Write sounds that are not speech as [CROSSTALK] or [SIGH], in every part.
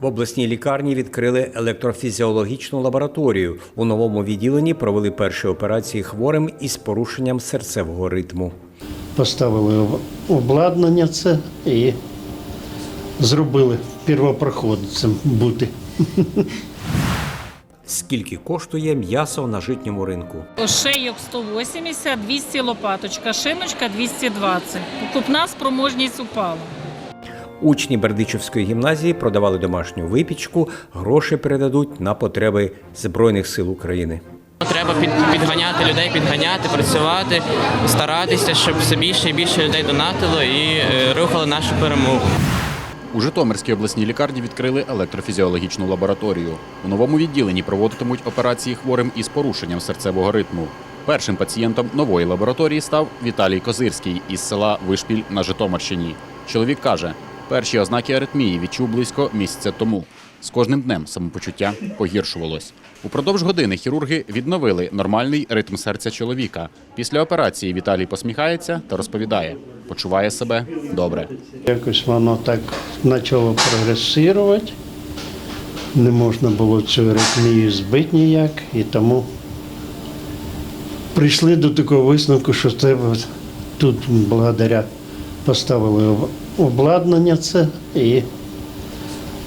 В обласній лікарні відкрили електрофізіологічну лабораторію. У новому відділенні провели перші операції хворим із порушенням серцевого ритму. Поставили обладнання це і зробили первопроходцем бути. [LAUGHS] Скільки коштує м'ясо на житньому ринку? Шейок 180, 200 лопаточка, шиночка 220. Купна спроможність упала. Учні Бердичівської гімназії продавали домашню випічку, гроші передадуть на потреби Збройних сил України. Треба підганяти людей, підганяти, працювати, старатися, щоб все більше і більше людей донатило і е, рухало нашу перемогу. У Житомирській обласній лікарні відкрили електрофізіологічну лабораторію. У новому відділенні проводитимуть операції хворим із порушенням серцевого ритму. Першим пацієнтом нової лабораторії став Віталій Козирський із села Вишпіль на Житомирщині. Чоловік каже, перші ознаки аритмії відчув близько місяця тому. З кожним днем самопочуття погіршувалось. Упродовж години хірурги відновили нормальний ритм серця чоловіка. Після операції Віталій посміхається та розповідає, почуває себе добре. Якось воно так почало прогресувати. Не можна було цю аритмію збити ніяк, і тому прийшли до такого висновку, що це тут благодаря поставили обладнання це і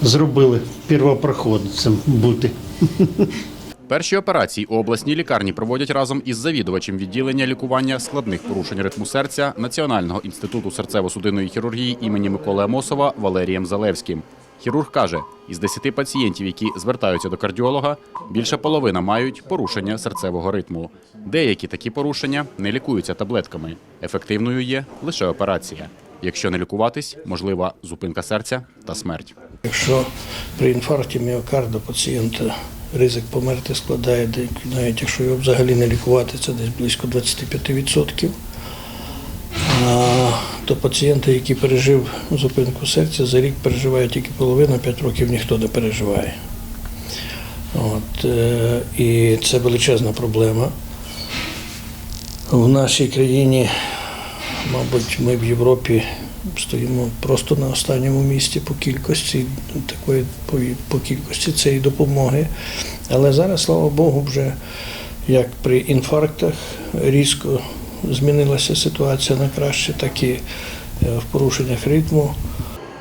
зробили первопроходцем бути. Перші операції у обласній лікарні проводять разом із завідувачем відділення лікування складних порушень ритму серця Національного інституту серцево-судинної хірургії імені Миколи Амосова Валерієм Залевським. Хірург каже, із 10 пацієнтів, які звертаються до кардіолога, більша половина мають порушення серцевого ритму. Деякі такі порушення не лікуються таблетками. Ефективною є лише операція. Якщо не лікуватись, можлива зупинка серця та смерть. Якщо при інфаркті міокарда пацієнта ризик померти складає, навіть якщо його взагалі не лікувати, це десь близько 25%. А, то пацієнти, які пережив зупинку серця, за рік переживає тільки половина, 5 років ніхто не переживає. От, е, і це величезна проблема. В нашій країні, мабуть, ми в Європі стоїмо просто на останньому місці по кількості такої по, кількості цієї допомоги. Але зараз, слава Богу, вже як при інфарктах різко змінилася ситуація на краще, так і е, в порушеннях ритму.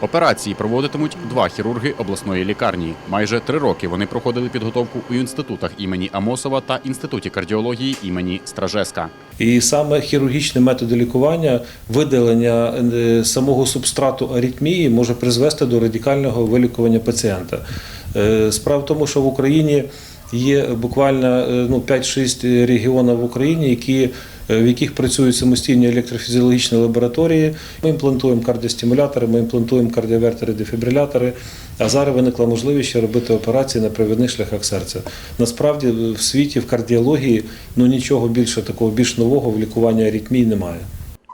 Операції проводитимуть два хірурги обласної лікарні. Майже три роки вони проходили підготовку у інститутах імені Амосова та інституті кардіології імені Стражеска. І саме хірургічні методи лікування, видалення е, самого субстрату аритмії може призвести до радикального вилікування пацієнта. Е, Справа в тому, що в Україні є буквально е, ну, 5-6 регіонів в Україні, які, е, в яких працюють самостійні електрофізіологічні лабораторії. Ми імплантуємо кардіостимулятори, ми імплантуємо кардіовертери, дефібрилятори. А зараз виникла можливість ще робити операції на провідних шляхах серця. Насправді в світі в кардіології ну нічого більше такого більш нового в лікуванні аритмій немає.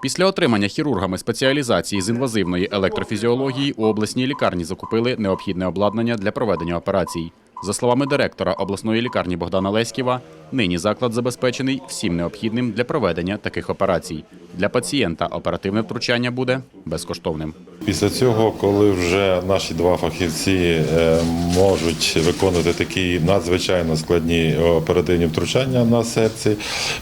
Після отримання хірургами спеціалізації з інвазивної електрофізіології у обласній лікарні закупили необхідне обладнання для проведення операцій. За словами директора обласної лікарні Богдана Леськіва, нині заклад забезпечений всім необхідним для проведення таких операцій. Для пацієнта оперативне втручання буде безкоштовним. Після цього, коли вже наші два фахівці е, можуть виконувати такі надзвичайно складні оперативні втручання на серці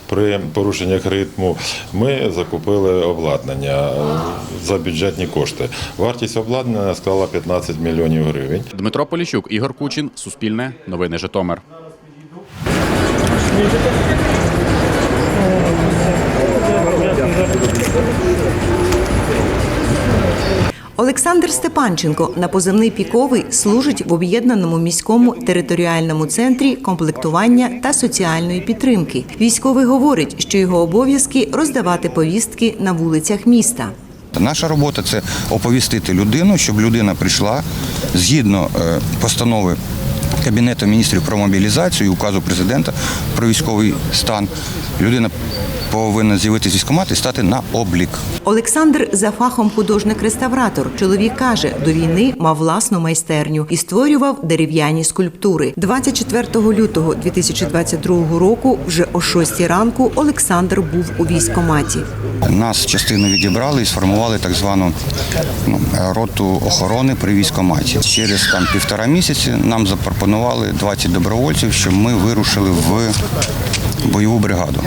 при порушеннях ритму, ми закупили обладнання е, за бюджетні кошти. Вартість обладнання склала 15 мільйонів гривень. Дмитро Поліщук, Ігор Кучин, Суспільне, Новини Житомир. Олександр Степанченко на позивний піковий служить в об'єднаному міському територіальному центрі комплектування та соціальної підтримки. Військовий говорить, що його обов'язки роздавати повістки на вулицях міста. Наша робота це оповістити людину, щоб людина прийшла згідно е, постанови Кабінетом міністрів про мобілізацію і указу президента про військовий стан людина повинна з'явитися з військкомату і стати на облік. Олександр за фахом художник-реставратор. Чоловік каже, до війни мав власну майстерню і створював дерев'яні скульптури. 24 лютого 2022 року, вже о 6 ранку, Олександр був у військкоматі. Нас частину відібрали і сформували так звану ну, роту охорони при військкоматі. Через там півтора місяці нам запропонували 20 добровольців, щоб ми вирушили в бойову бригаду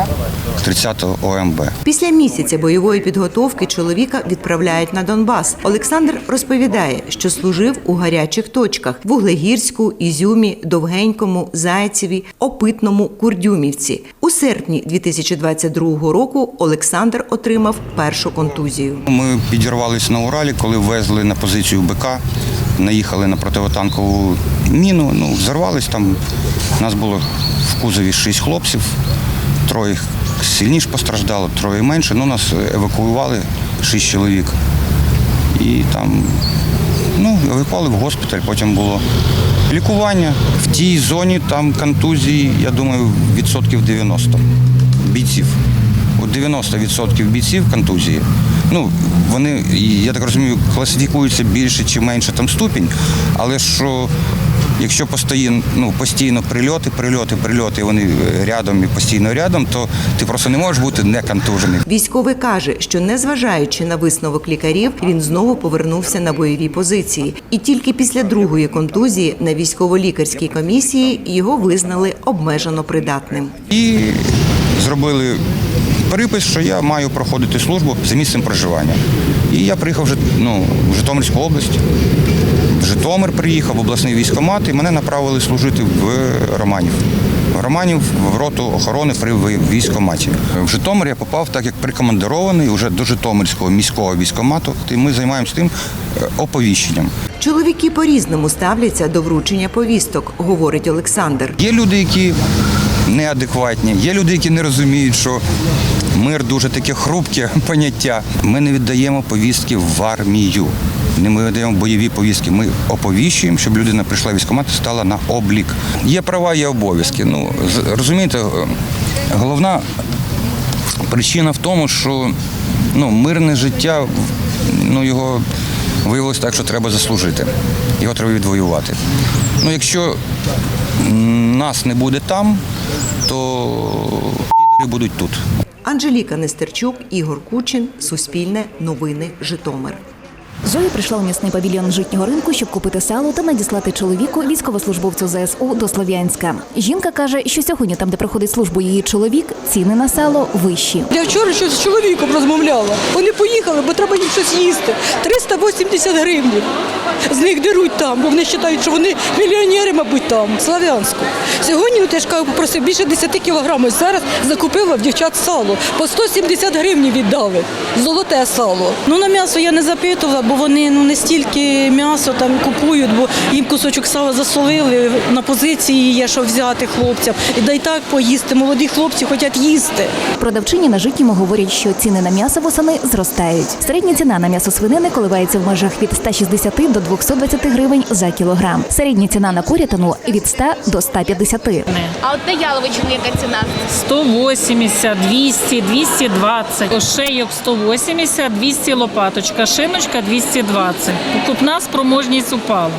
30-го ОМБ. Після місяця бойової підготовки чоловіка відправляють на Донбас. Олександр розповідає, що служив у гарячих точках: Вуглегірську, Ізюмі, Довгенькому, Зайцеві, Опитному, Курдюмівці. У серпні 2022 року Олександр отримав першу контузію. Ми підірвалися на Уралі, коли везли на позицію БК, наїхали на противотанкову міну, ну, взорвались там. Нас було в кузові шість хлопців, троє сильніше постраждало, троє менше. Ну, нас евакуювали шість чоловік. І там ну, евакуювали в госпіталь, потім було лікування. В тій зоні там контузії, я думаю, відсотків 90 бійців. У 90% бійців контузії. Ну, вони, я так розумію, класифікуються більше чи менше там ступінь, але що якщо постійно, ну, постійно прильоти, прильоти, прильоти, вони е, рядом і постійно рядом, то ти просто не можеш бути не контужений. Військовий каже, що незважаючи на висновок лікарів, він знову повернувся на бойові позиції. І тільки після другої контузії на військово-лікарській комісії його визнали обмежено придатним. І зробили перепис, що я маю проходити службу за місцем проживання. І я приїхав в Жит- ну, в Житомирську область. В Житомир приїхав, в обласний військкомат, і мене направили служити в Романів. Романів в роту охорони при військкоматі. В Житомир я попав так як прикомандирований вже до Житомирського міського військкомату. І ми займаємося тим е, оповіщенням. Чоловіки по-різному ставляться до вручення повісток, говорить Олександр. Є люди, які неадекватні, є люди, які не розуміють, що мир дуже таке хрупке поняття. Ми не віддаємо повістки в армію. Не ми видаємо бойові повістки. Ми оповіщуємо, щоб людина прийшла в і стала на облік. Є права, є обов'язки. Ну розумієте, е, головна причина в тому, що ну, мирне життя, ну його виявилось так, що треба заслужити. Його треба відвоювати. Ну, якщо нас не буде там, то підери будуть тут. Анжеліка Нестерчук, Ігор Кучин, Суспільне, Новини, Житомир. Зоя прийшла у м'ясний павільйон житнього ринку, щоб купити сало та надіслати чоловіку військовослужбовцю ЗСУ до Слов'янська. Жінка каже, що сьогодні, там, де проходить службу її чоловік, ціни на сало вищі. Я вчора щось з чоловіком розмовляла. Вони поїхали, бо треба їм щось їсти. 380 гривень. З них деруть там, бо вони вважають, що вони мільйонери, мабуть, там, в Славянську. Сьогодні от я ж кажу, попросив більше 10 кілограмів. Зараз закупила в дівчат сало. По 170 гривень віддали. Золоте сало. Ну на м'ясо я не запитувала, бо вони ну не стільки м'ясо там купують, бо їм кусочок сала засолили. На позиції є, що взяти хлопцям. І дай так поїсти. Молоді хлопці хочуть їсти. Продавчині на житньому говорять, що ціни на м'ясо восени зростають. Середня ціна на м'ясо свинини коливається в межах від 160 до 220 гривень за кілограм. Середня ціна на курятину від 100 до 150. А от на яловичину яка ціна? 180, 200, 220. Ошейок 180, 200 лопаточка, шиночка 220. Покупна спроможність упала.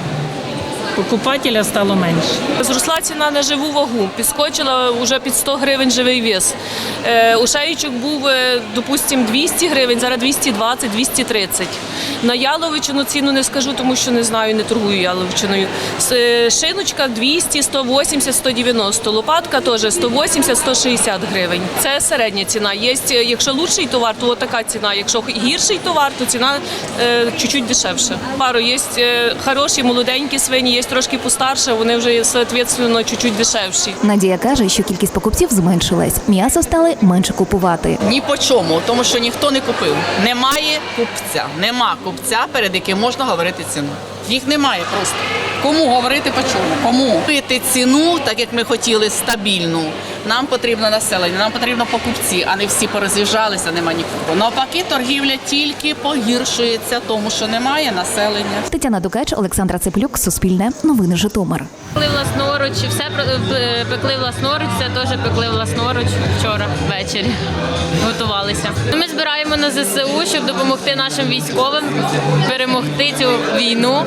Покупателя стало менше. Зросла ціна на живу вагу, підскочила вже під 100 гривень живий вес. Е, у шеючок був, е, допустим, 200 гривень, зараз 220, 230. На яловичину ціну не скажу, тому що не знаю, не торгую яловичиною. Е, Шиночка 200, 180, 190. Лопатка теж 180, 160 гривень. Це середня ціна. Є, якщо лучший товар, то така ціна. Якщо гірший товар, то ціна чуть-чуть дешевше. Пару є хороші, молоденькі свині, є трошки постарше, вони вже, відповідно, чуть-чуть дешевші. Надія каже, що кількість покупців зменшилась. М'ясо стали менше купувати. Ні по чому, тому що ніхто не купив. Немає купця, нема купця, перед яким можна говорити ціну. Їх немає просто. Кому говорити по чому? Кому? Пити ціну, так як ми хотіли, стабільну. Нам потрібно населення, нам потрібно покупці, а не всі пороз'їжджалися, нема нікого. Навпаки, торгівля тільки погіршується, тому що немає населення. Тетяна Дукач, Олександра Цеплюк, Суспільне, Новини Житомир. Пекли власноруч, все про- пекли власноруч, це теж пекли власноруч вчора ввечері. Готувалися. Ми збираємо на ЗСУ, щоб допомогти нашим військовим перемогти цю війну,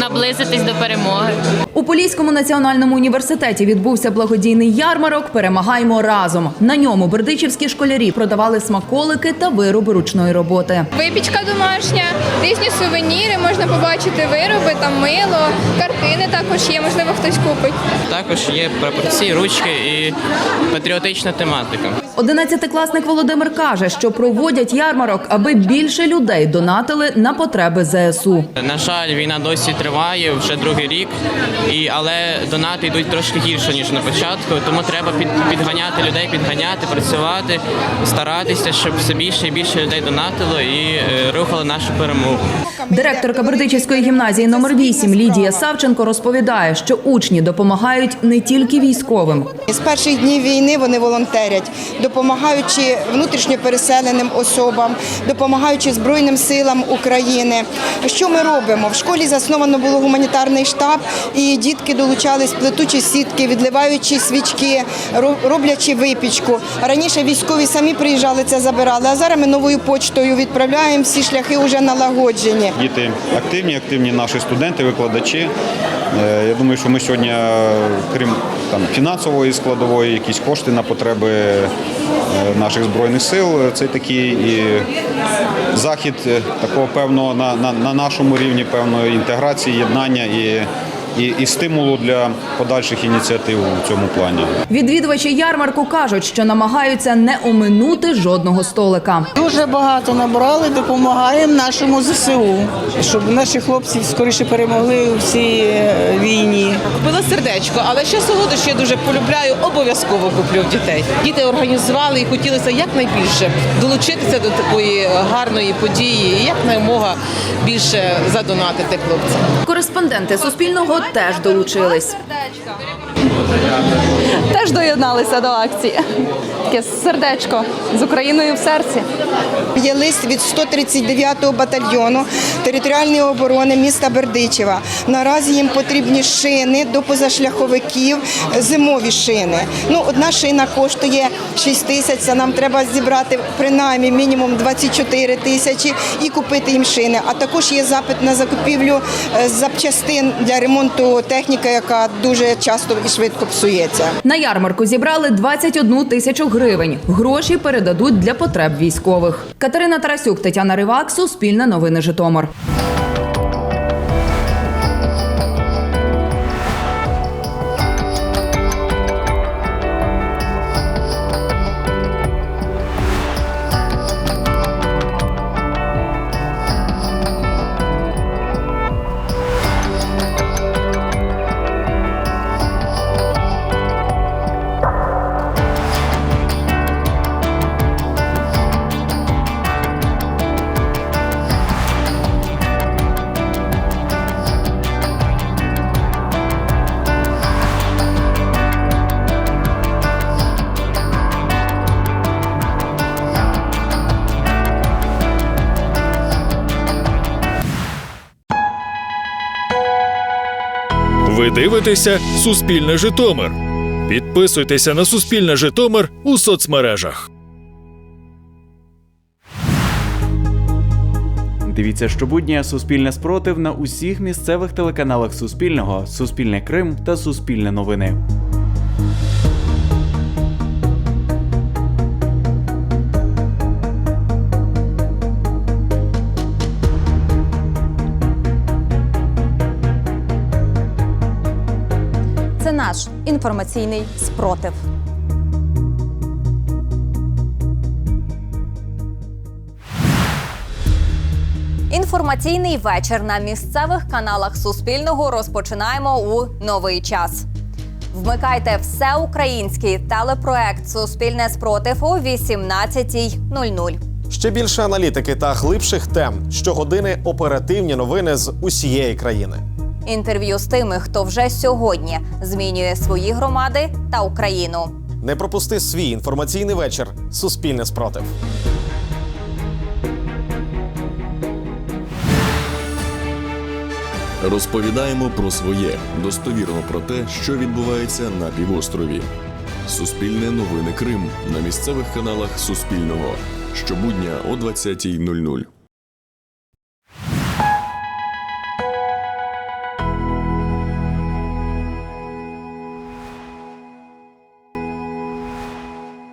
наблизитись до перемоги. У Поліському національному університеті відбувся благодійний ярмарок Перемагаємо разом. На ньому бердичівські школярі продавали смаколики та вироби ручної роботи. Випічка домашня, різні сувеніри, можна побачити вироби, там мило, картини також є, можливо, хтось купить. Також є прапорці, ручки і патріотична тематика. Одинадцятикласник Володимир каже, що проводять ярмарок, аби більше людей донатили на потреби ЗСУ. На жаль, війна досі триває вже другий рік, але донати йдуть трошки гірше ніж на початку. Тому треба під, підганяти людей, підганяти, працювати, старатися, щоб все більше і більше людей донатило і е, рухало нашу перемогу. Директорка Бердичівської гімназії номер 8 Лідія Савченко розповідає, що учні допомагають не тільки військовим. З перших днів війни вони волонтерять, допомагаючи внутрішньо переселеним особам, допомагаючи Збройним силам України. Що ми робимо? В школі засновано було гуманітарний штаб, і дітки долучались, плетучі сітки, відливаючи свічки, роблячи випічку. Раніше військові самі приїжджали це забирали, а зараз ми новою почтою відправляємо всі шляхи вже налагоджені. Діти активні, активні наші студенти, викладачі. Е, Я думаю, що ми сьогодні, е, крім там фінансової складової, якісь кошти на потреби е, наших збройних сил. Це такий і захід такого певного на, на, на нашому рівні певної інтеграції, єднання і, і, і стимулу для подальших ініціатив у цьому плані. Відвідувачі ярмарку кажуть, що намагаються не оминути жодного столика. Дуже багато набрали, допомагаємо нашому ЗСУ, щоб наші хлопці скоріше перемогли у цій е, війні. Купила сердечко, але ще солодощі я дуже полюбляю, обов'язково куплю в дітей. Діти організували і хотілося якнайбільше долучитися до такої гарної події і якнаймога більше задонатити хлопцям. Кореспонденти Суспільного теж долучились. Теж доєдналися до акції. Таке сердечко з Україною в серці. Є лист від 139-го батальйону територіальної оборони міста Бердичева. Наразі їм потрібні шини до позашляховиків, зимові шини. Ну, одна шина коштує 6 тисяч, це нам треба зібрати принаймні мінімум 24 тисячі і купити їм шини. А також є запит на закупівлю е, запчастин для ремонту техніки, яка дуже часто і швидко псується. На ярмарку зібрали 21 тисячу гривень. Гроші передадуть для потреб військових. Катерина Тарасюк, Тетяна Ривак, Суспільне новини Житомир. Ви дивитеся Суспільне Житомир. Підписуйтеся на Суспільне Житомир у соцмережах. Дивіться щобудня Суспільне спротив на усіх місцевих телеканалах Суспільного, Суспільне Крим та Суспільне новини. Інформаційний спротив. Інформаційний вечір на місцевих каналах Суспільного розпочинаємо у новий час. Вмикайте всеукраїнський телепроект Суспільне спротив о 18.00. Ще більше аналітики та глибших тем щогодини оперативні новини з усієї країни. Інтерв'ю з тими, хто вже сьогодні змінює свої громади та Україну. Не пропусти свій інформаційний вечір. Суспільне спротив. Розповідаємо про своє достовірно про те, що відбувається на півострові. Суспільне новини Крим на місцевих каналах Суспільного щобудня о 20.00.